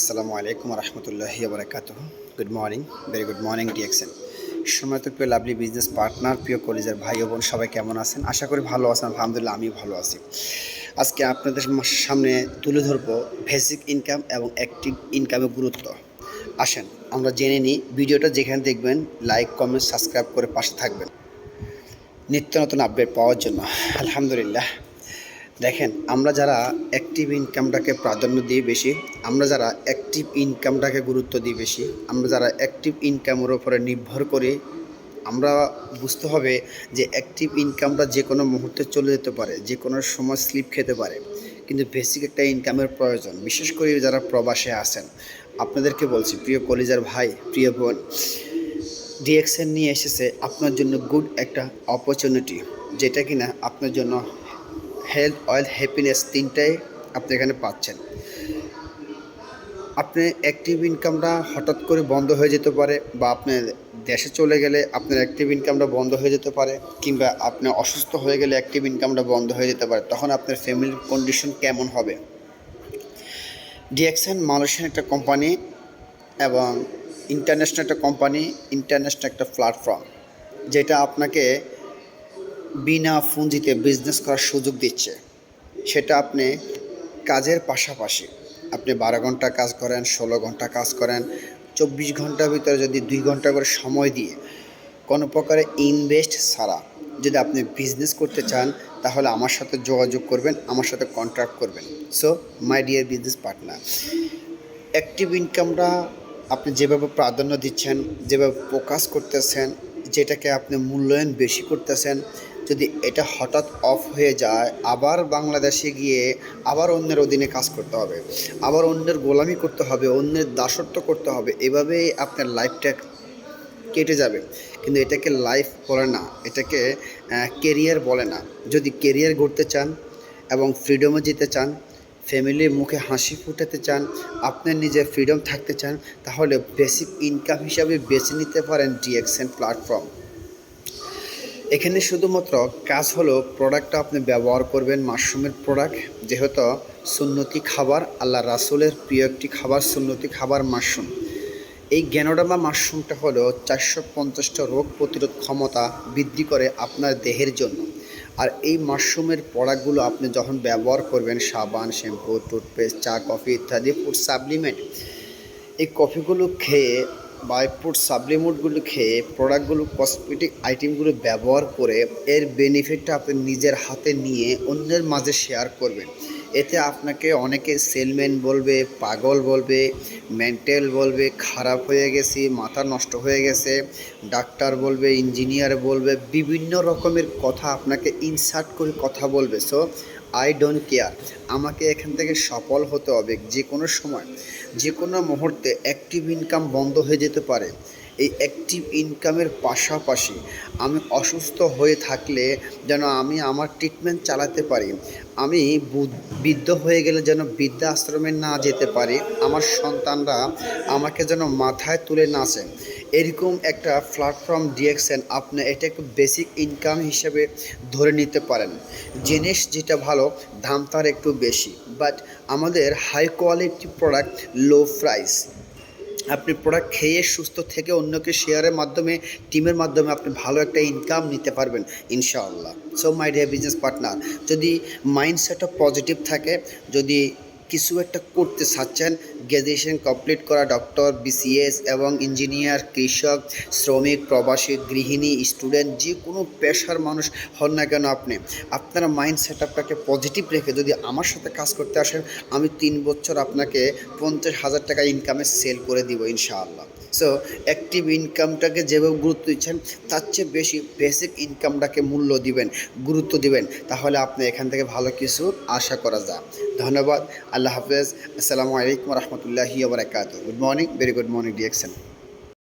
আসসালামু আলাইকুম রহমতুল্লাহ বারকাত good morning very good morning DXN সময় তো প্রিয় লাভলি বিজনেস পার্টনার প্রিয় কলেজের ভাই বোন, সবাই কেমন আছেন? আশা করি ভালো আছেন, আলহামদুলিল্লাহ আমি ভালো আছি। আজকে আপনাদের সামনে তুলে ধরবো বেসিক ইনকাম এবং অ্যাক্টিভ ইনকামের গুরুত্ব। আসেন, আমরা জেনে নিই ভিডিওটা যেখানে দেখবেন লাইক কমেন্ট সাবস্ক্রাইব করে পাশে থাকবেন। নিত্য নতুন আপডেট পাওয়ার জন্য। আলহামদুলিল্লাহ। দেখেন, আমরা যারা অ্যাক্টিভ ইনকামটাকে প্রাধান্য দিই বেশি, আমরা যারা অ্যাক্টিভ ইনকামটাকে গুরুত্ব দিই বেশি, আমরা যারা অ্যাক্টিভ ইনকামের ওপরে নির্ভর করি, আমরা বুঝতে হবে যে অ্যাক্টিভ ইনকামটা যে কোনো মুহূর্তে চলে যেতে পারে, যে কোনো সময় স্লিপ খেতে পারে। কিন্তু বেসিক একটা ইনকামের প্রয়োজন, বিশেষ করে যারা প্রবাসে আছেন। আপনাদেরকে বলছি, প্রিয় কলিজার ভাই, প্রিয় বোন ডিএক্সএন নিয়ে এসেছে আপনার জন্য গুড একটা অপরচুনিটি যেটা কিনা আপনার জন্য হেলথ অয়েল হ্যাপিনেস তিনটাই আপনি এখানে পাচ্ছেন। আপনি অ্যাক্টিভ ইনকামটা হঠাৎ করে বন্ধ হয়ে যেতে পারে বা আপনি দেশে চলে গেলে আপনার অ্যাক্টিভ ইনকামটা বন্ধ হয়ে যেতে পারে কিংবা আপনি অসুস্থ হয়ে গেলে অ্যাক্টিভ ইনকামটা বন্ধ হয়ে যেতে পারে, তখন আপনার ফ্যামিলির কন্ডিশন কেমন হবে? ডিএক্সএন মালয়েশিয়ান একটা কোম্পানি এবং ইন্টারন্যাশনাল একটা কোম্পানি ইন্টারন্যাশনাল একটা প্ল্যাটফর্ম যেটা আপনাকে বিনা পুঁজিতে বিজনেস করার সুযোগ দিচ্ছে, সেটা আপনি কাজের পাশাপাশি, আপনি বারো ঘণ্টা কাজ করেন, ষোলো ঘণ্টা কাজ করেন, চব্বিশ ঘণ্টার ভিতরে যদি দুই ঘণ্টা করে সময় দিয়ে কোনো প্রকারে ইনভেস্ট ছাড়া যদি আপনি বিজনেস করতে চান, তাহলে আমার সাথে যোগাযোগ করবেন, আমার সাথে কন্ট্যাক্ট করবেন। So my dear business partner active ইনকামটা আপনি যেভাবে প্রাধান্য দিচ্ছেন, যেভাবে ফোকাস করতেছেন, যেটাকে আপনি মূল্যায়ন বেশি করতেছেন যদি এটা হঠাৎ অফ হয়ে যায়, আবার বাংলাদেশে গিয়ে আবার অন্যের অধীনে কাজ করতে হবে, আবার অন্যের গোলামি করতে হবে, অন্যের দাসত্ব করতে হবে, এভাবেই আপনার লাইফটা কেটে যাবে। কিন্তু এটাকে লাইফ বলে না, এটাকে কেরিয়ার বলে না। যদি কেরিয়ার গড়তে চান এবং ফ্রিডমে যেতে চান ফ্যামিলির মুখে হাসি ফুটাতে চান, আপনার নিজের ফ্রিডম থাকতে চান, তাহলে বেসিক ইনকাম হিসাবে বেছে নিতে পারেন ডিএক্সএন প্ল্যাটফর্ম এখানে শুধুমাত্র কাজ হলো প্রোডাক্টটা আপনি ব্যবহার করবেন মাশরুমের প্রোডাক্ট যেহেতু সুন্নতি খাবার, আল্লাহ রাসুলের প্রিয় একটি খাবার, সুন্নতি খাবার মাশরুম। এই গ্যানোডামা মাশরুমটা হলো চারশো পঞ্চাশটা রোগ প্রতিরোধ ক্ষমতা বৃদ্ধি করে আপনার দেহের জন্য। আর এই মাশরুমের প্রোডাক্টগুলো আপনি যখন ব্যবহার করবেন, সাবান, শ্যাম্পু, টুথপেস্ট, চা, কফি ইত্যাদি ফুড সাপ্লিমেন্ট এই কফিগুলো খেয়ে বা ফুড সাপ্লিমেন্টগুলো খেয়ে প্রোডাক্টগুলো কসমেটিক আইটেমগুলো ব্যবহার করে এর বেনিফিটটা আপনি নিজের হাতে নিয়ে অন্যের মাঝে শেয়ার করবেন। এতে আপনাকে অনেকে সেলম্যান বলবে, পাগল বলবে মেন্টাল বলবে, খারাপ হয়ে গেছি, মাথা নষ্ট হয়ে গেছে ডাক্তার বলবে ইঞ্জিনিয়ার বলবে, বিভিন্ন রকমের কথা আপনাকে ইনসার্ট করে কথা বলবে। সো আই ডোন্ট কেয়ার আমাকে এখান থেকে সফল হতে হবে যে কোনো সময়। যে কোনো মুহূর্তে অ্যাক্টিভ ইনকাম বন্ধ হয়ে যেতে পারে। এই অ্যাক্টিভ ইনকামের পাশাপাশি আমি অসুস্থ হয়ে থাকলে যেন আমি আমার ট্রিটমেন্ট চালাতে পারি। আমি বৃদ্ধ হয়ে গেলে যেন বৃদ্ধাশ্রমে না যেতে পারি। আমার সন্তানরা আমাকে যেন মাথায় তুলে নাচে এরকম একটা প্ল্যাটফর্ম ডিএক্সএন আপনি এটাকে বেসিক ইনকাম হিসেবে ধরে নিতে পারেন। জিনিস যেটা ভালো, দাম তার একটু বেশি বাট আমাদের high quality product low price আপনি প্রোডাক্ট খেয়ে সুস্থ থেকে অন্যকে শেয়ারের মাধ্যমে টিমের মাধ্যমে আপনি ভালো একটা ইনকাম নিতে পারবেন, ইনশাআল্লাহ। So my dear business partner যদি মাইন্ডসেটটা পজিটিভ থাকে, যদি কিছু একটা করতে চাচ্ছেন। গ্র্যাজুয়েশন কমপ্লিট করা ডক্টর বিসিএস এবং ইঞ্জিনিয়ার কৃষক, শ্রমিক, প্রবাসী, গৃহিণী স্টুডেন্ট যে কোনো পেশার মানুষ হন না কেন আপনি। আপনার মাইন্ড সেট আপটাকে পজিটিভ রেখে যদি আমার সাথে কাজ করতে আসেন, আমি তিন বছর আপনাকে পঞ্চাশ হাজার টাকা ইনকামে সেল করে দিব ইনশাআল্লাহ। সো অ্যাক্টিভ ইনকামটাকে যেভাবে গুরুত্ব দিচ্ছেন, তার চেয়ে বেশি বেসিক ইনকামটাকে মূল্য দিবেন, গুরুত্ব দিবেন। তাহলে আপনি এখান থেকে ভালো কিছু আশা করা যায়। ধন্যবাদ। আল্লাহ হাফেজ। আসসালামু আলাইকুম রহমতুল্লাহি বারকাত good morning very good morning DXN